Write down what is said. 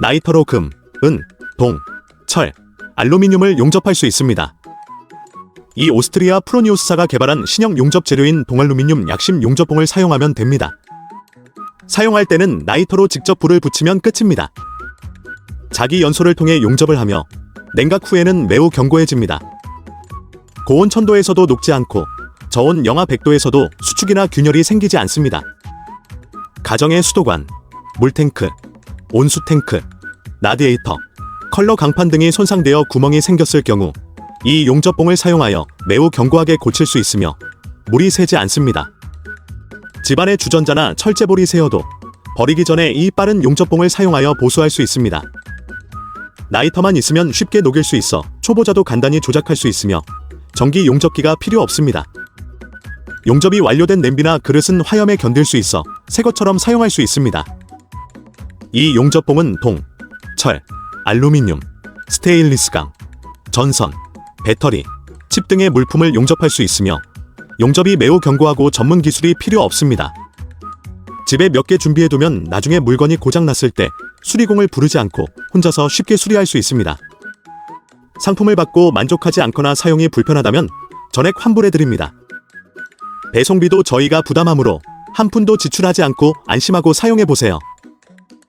나이터로 금, 은, 동, 철, 알루미늄을 용접할 수 있습니다. 이 오스트리아 프로니우스사가 개발한 신형 용접 재료인 동알루미늄 약심 용접봉을 사용하면 됩니다. 사용할 때는 나이터로 직접 불을 붙이면 끝입니다. 자기 연소를 통해 용접을 하며 냉각 후에는 매우 견고해집니다. 고온 천도에서도 녹지 않고 저온 영하 100도에서도 수축이나 균열이 생기지 않습니다. 가정의 수도관, 물탱크, 온수탱크, 라디에이터, 컬러 강판 등이 손상되어 구멍이 생겼을 경우 이 용접봉을 사용하여 매우 견고하게 고칠 수 있으며 물이 새지 않습니다. 집안의 주전자나 철제볼이 새어도 버리기 전에 이 빠른 용접봉을 사용하여 보수할 수 있습니다. 라이터만 있으면 쉽게 녹일 수 있어 초보자도 간단히 조작할 수 있으며 전기 용접기가 필요 없습니다. 용접이 완료된 냄비나 그릇은 화염에 견딜 수 있어 새 것처럼 사용할 수 있습니다. 이 용접봉은 동, 철, 알루미늄, 스테인리스강, 전선, 배터리, 칩 등의 물품을 용접할 수 있으며 용접이 매우 견고하고 전문 기술이 필요 없습니다. 집에 몇 개 준비해두면 나중에 물건이 고장났을 때 수리공을 부르지 않고 혼자서 쉽게 수리할 수 있습니다. 상품을 받고 만족하지 않거나 사용이 불편하다면 전액 환불해드립니다. 배송비도 저희가 부담하므로 한 푼도 지출하지 않고 안심하고 사용해보세요.